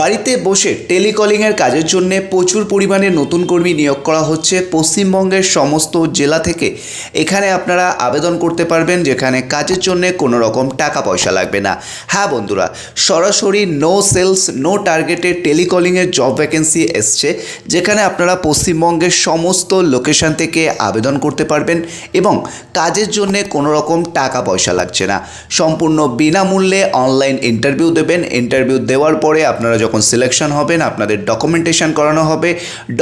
বাড়িতে বসে টেলিকলিংয়ের কাজের জন্য প্রচুর পরিমাণে নতুন কর্মী নিয়োগ করা হচ্ছে। পশ্চিমবঙ্গের সমস্ত জেলা থেকে এখানে আপনারা আবেদন করতে পারবেন, যেখানে কাজের জন্য কোনো রকম টাকা পয়সা লাগবে না। হ্যাঁ বন্ধুরা, সরাসরি নো সেলস নো টার্গেটে টেলিকলিংয়ের জব ভ্যাকেন্সি এসছে, যেখানে আপনারা পশ্চিমবঙ্গের সমস্ত লোকেশন থেকে আবেদন করতে পারবেন এবং কাজের জন্য কোনো রকম টাকা পয়সা লাগছে না। সম্পূর্ণ বিনামূল্যে অনলাইন ইন্টারভিউ দেবেন। ইন্টারভিউ দেওয়ার পরে আপনারা যখন সিলেকশন হবেন আপনাদের ডকুমেন্টেশন করানো হবে।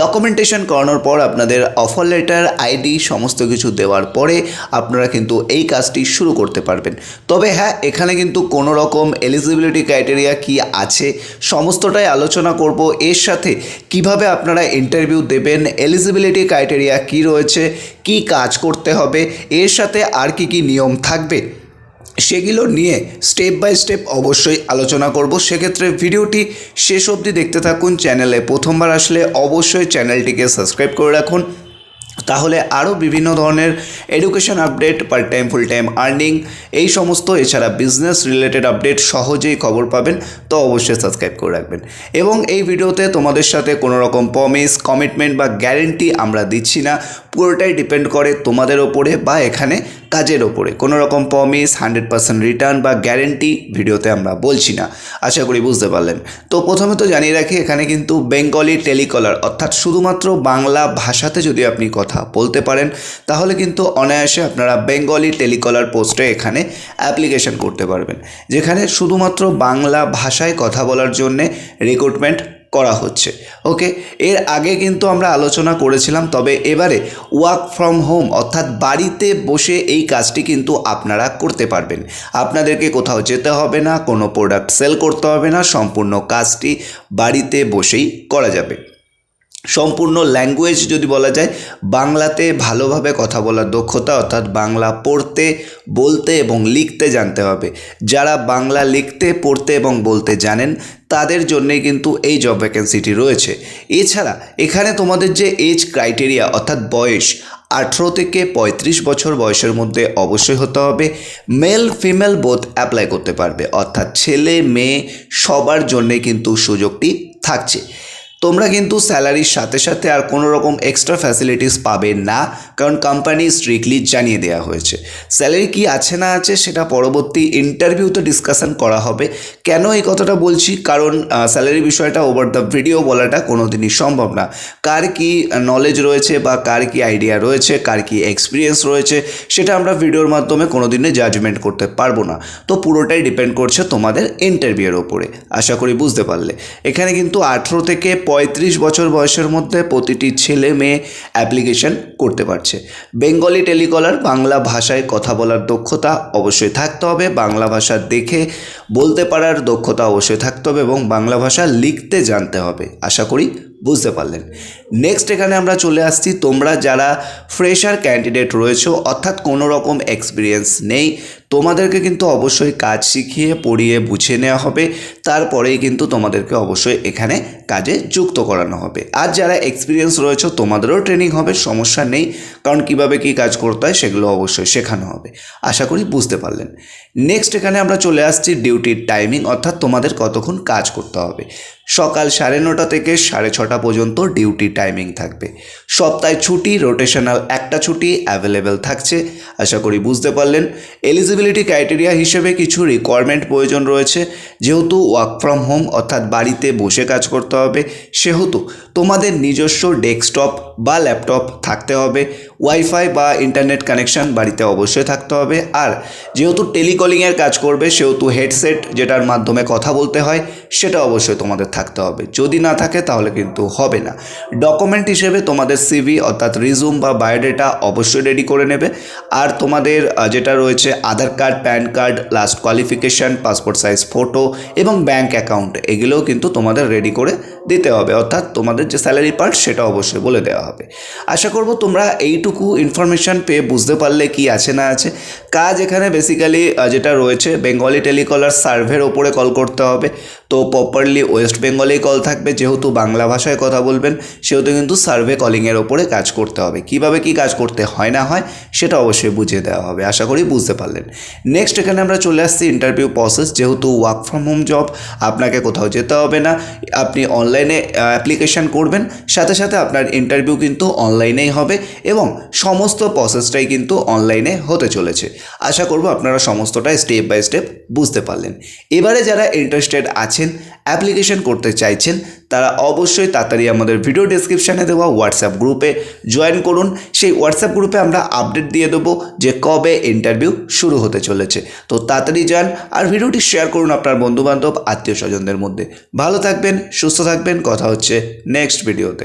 ডকুমেন্টেশন করানোর পর আপনাদের অফার লেটার আইডি সমস্ত কিছু দেওয়ার পরে আপনারা কিন্তু এই কাজটি শুরু করতে পারবেন। তবে হ্যাঁ এখানে কিন্তু কোনো রকম এলিজিবিলিটি ক্রাইটেরিয়া কি আছে সমস্তটাই আলোচনা করব। এর সাথে কীভাবে আপনারা ইন্টারভিউ দেবেন এলিজিবিলিটি ক্রাইটেরিয়া কি রয়েছে, কি কাজ করতে হবে, এর সাথে আর কি কি নিয়ম থাকবে সেগুলো নিয়ে স্টেপ বাই স্টেপ অবশ্যই আলোচনা করব। সেক্ষেত্রে ভিডিওটি শেষ অবধি দেখতে থাকুন। চ্যানেলে প্রথমবার আসলে অবশ্যই চ্যানেলটিকে সাবস্ক্রাইব করে রাখুন। তাহলে আরও বিভিন্ন ধরনের education update part time full time earning এই সমস্ত, এছাড়া বিজনেস রিলেটেড আপডেট সহজেই খবর পাবেন। তো অবশ্যই সাবস্ক্রাইব করে রাখবেন। এবং এই ভিডিওতে তোমাদের সাথে কোনো রকম প্রমিস কমিটমেন্ট বা গ্যারেন্টি আমরা দিচ্ছি না। পুরোটাই ডিপেন্ড করে তোমাদের ওপরে বা এখানে কাজের ওপরে। কোনো রকম প্রমিস হান্ড্রেড পার্সেন্ট রিটার্ন বা গ্যারেন্টি ভিডিওতে আমরা বলছি না। আশা করি বুঝতে পারলেন। তো প্রথমে তো জানিয়ে রাখি, এখানে কিন্তু বেঙ্গলি টেলিকলার অর্থাৎ শুধুমাত্র বাংলা ভাষাতে যদি আপনি কথা বলতে পারেন, তাহলে কিন্তু অনায়াসে আপনারা বেঙ্গলি টেলিকলার পোস্টে এখানে অ্যাপ্লিকেশন করতে পারবেন। যেখানে শুধুমাত্র বাংলা ভাষায় কথা বলার জন্যে রিক্রুটমেন্ট করা হচ্ছে। ওকে এর আগে কিন্তু আমরা আলোচনা করেছিলাম, তবে এবারে ওয়ার্ক ফ্রম হোম অর্থাৎ বাড়িতে বসে এই কাজটি কিন্তু আপনারা করতে পারবেন। আপনাদেরকে কোথাও যেতে হবে না, কোনো প্রোডাক্ট সেল করতে হবে না, সম্পূর্ণ কাজটি বাড়িতে বসেই করা যাবে। সম্পূর্ণ ল্যাঙ্গুয়েজ যদি বলা যায়, বাংলাতে ভালোভাবে কথা বলার দক্ষতা অর্থাৎ বাংলা পড়তে, বলতে এবং লিখতে জানতে হবে। যারা বাংলা লিখতে, পড়তে এবং বলতে জানেন, তাদের জন্যে কিন্তু এই জব ভ্যাকেন্সিটি রয়েছে। এছাড়া এখানে তোমাদের যে এজ ক্রাইটেরিয়া অর্থাৎ বয়স, আঠেরো থেকে পঁয়ত্রিশ বছর বয়সের মধ্যে অবশ্যই হতে হবে। মেল ফিমেল বোথ অ্যাপ্লাই করতে পারবে। অর্থাৎ ছেলে, মেয়ে সবার জন্যে কিন্তু সুযোগটি থাকছে। তোমরা কিন্তু স্যালারির সাথে সাথে আর কোনো রকম এক্সট্রা ফ্যাসিলিটিস পাবে না, কারণ কোম্পানি স্ট্রিক্টলি জানিয়ে দেওয়া হয়েছে। স্যালারি কি আছে না আছে সেটা পরবর্তী ইন্টারভিউতে ডিসকাশন করা হবে। কেন এই কথাটা বলছি? কারণ স্যালারি বিষয়টা ওভার দ্য ভিডিও বলাটা কোনো দিনই সম্ভব না। কার কি নলেজ রয়েছে বা কার কি আইডিয়া রয়েছে, কার কি এক্সপিরিয়েন্স রয়েছে, সেটা আমরা ভিডিওর মাধ্যমে কোনো দিনে জাজমেন্ট করতে পারব না। তো পুরোটাই ডিপেন্ড করছে তোমাদের ইন্টারভিউয়ের ওপরে। আশা করি বুঝতে পারলে। এখানে কিন্তু আঠেরো থেকে পঁয়ত্রিশ বছর বয়সের মধ্যে প্রতিটি ছেলে মেয়ে অ্যাপ্লিকেশন করতে পারছে। বেঙ্গলি টেলিকলার বাংলা ভাষায় কথা বলার দক্ষতা অবশ্যই থাকতে হবে। বাংলা ভাষা দেখে বলতে পারার দক্ষতা অবশ্যই থাকতে হবে এবং বাংলা ভাষা লিখতে জানতে হবে। আশা করি বুঝতে পারলেন। নেক্সট এখানে আমরা চলে আসছি। তোমরা যারা ফ্রেশার ক্যান্ডিডেট রয়েছো, অর্থাৎ কোনো রকম এক্সপিরিয়েন্স নেই তোমাদেরকে কিন্তু অবশ্যই কাজ শিখিয়ে, পড়িয়ে বুঝে নেওয়া হবে। তারপরেই কিন্তু তোমাদেরকে অবশ্যই এখানে কাজে যুক্ত করানো হবে। আর যারা এক্সপিরিয়েন্স রয়েছে, তোমাদেরও ট্রেনিং হবে, সমস্যা নেই। কারণ কীভাবে কি কাজ করতে হয়, সেগুলো অবশ্যই শেখানো হবে। আশা করি বুঝতে পারলেন। নেক্সট এখানে আমরা চলে আসছি ডিউটির টাইমিং অর্থাৎ তোমাদের কতক্ষণ কাজ করতে হবে। সকাল সাড়ে নটা থেকে সাড়ে ছটা পর্যন্ত ডিউটি টাইমিং থাকবে। সপ্তাহে ছুটি রোটেশনাল একটা ছুটি অ্যাভেলেবেল থাকছে। আশা করি বুঝতে পারলেন। এলিজিবিলিটি ক্রাইটেরিয়া হিসেবে কিছু রিকোয়ারমেন্ট প্রয়োজন রয়েছে। যেহেতু ওয়ার্ক ফ্রম হোম অর্থাৎ বাড়িতে বসে কাজ করতে হবে, সেহেতু তোমাদের নিজস্ব ডেস্কটপ বা ল্যাপটপ থাকতে হবে। ওয়াইফাই বা ইন্টারনেট কানেকশন বাড়িতে অবশ্যই থাকতে হবে। আর যেহেতু টেলিকলিংয়ের কাজ করবে, সেহেতু হেডসেট যেটার মাধ্যমে কথা বলতে হয় সেটা অবশ্যই তোমাদের থাকতে হবে। যদি না থাকে তাহলে কিন্তু হবে না। ডকুমেন্ট হিসেবে তোমাদের সিভি অর্থাৎ রিজুম বা বায়োডেটা অবশ্যই রেডি করে নেবে। আর তোমাদের যেটা রয়েছে Aadhaar card PAN card last qualification passport size photo এবং ব্যাঙ্ক অ্যাকাউন্ট এগুলোও কিন্তু তোমাদের রেডি করে দিতে হবে, অর্থাৎ তোমাদের যে স্যালারি পার্ট সেটা অবশ্যই বলে দেওয়া হবে। আশা করব তোমরা এইটুকু ইনফরমেশান পেয়ে বুঝতে পারলে কি আছে না আছে। কাজ এখানে বেসিক্যালি যেটা রয়েছে বেঙ্গলি টেলিকলার সার্ভের ওপরে কল করতে হবে। তো প্রপারলি ওয়েস্ট বেঙ্গলেই কল থাকবে, যেহেতু বাংলা ভাষায় কথা বলবেন, সেহেতু কিন্তু সার্ভে কলিংয়ের ওপরে কাজ করতে হবে। কীভাবে কি কাজ করতে হয় না হয়, সেটা অবশ্যই বুঝিয়ে দেওয়া হবে। আশা করি বুঝতে পারলেন। নেক্সট এখানে আমরা চলে আসছি ইন্টারভিউ প্রসেস যেহেতু ওয়ার্ক ফ্রম হোম জব আপনাকে কোথাও যেতে হবে না। আপনি অনলাইনে অ্যাপ্লিকেশান করবেন। সাথে সাথে আপনার ইন্টারভিউ কিন্তু অনলাইনেই হবে এবং সমস্ত প্রসেসটাই কিন্তু অনলাইনে হতে চলেছে। আশা করব আপনারা সমস্তটা স্টেপ বাই স্টেপ বুঝতে পারলেন। এবারে যারা ইন্টারেস্টেড আছেন অ্যাপ্লিকেশন করতে চাইছেন তারা অবশ্যই তাড়াতাড়ি আমাদের ভিডিও ডিসক্রিপশানে দেওয়া হোয়াটসঅ্যাপ গ্রুপে জয়েন করুন। সেই হোয়াটসঅ্যাপ গ্রুপে আমরা আপডেট দিয়ে দেবো যে কবে ইন্টারভিউ শুরু হতে চলেছে। তো তাড়াতাড়ি যান আর ভিডিওটি শেয়ার করুন আপনার বন্ধুবান্ধব আত্মীয় স্বজনদের মধ্যে। ভালো থাকবেন, সুস্থ থাকবেন। কথা হচ্ছে নেক্সট ভিডিওতে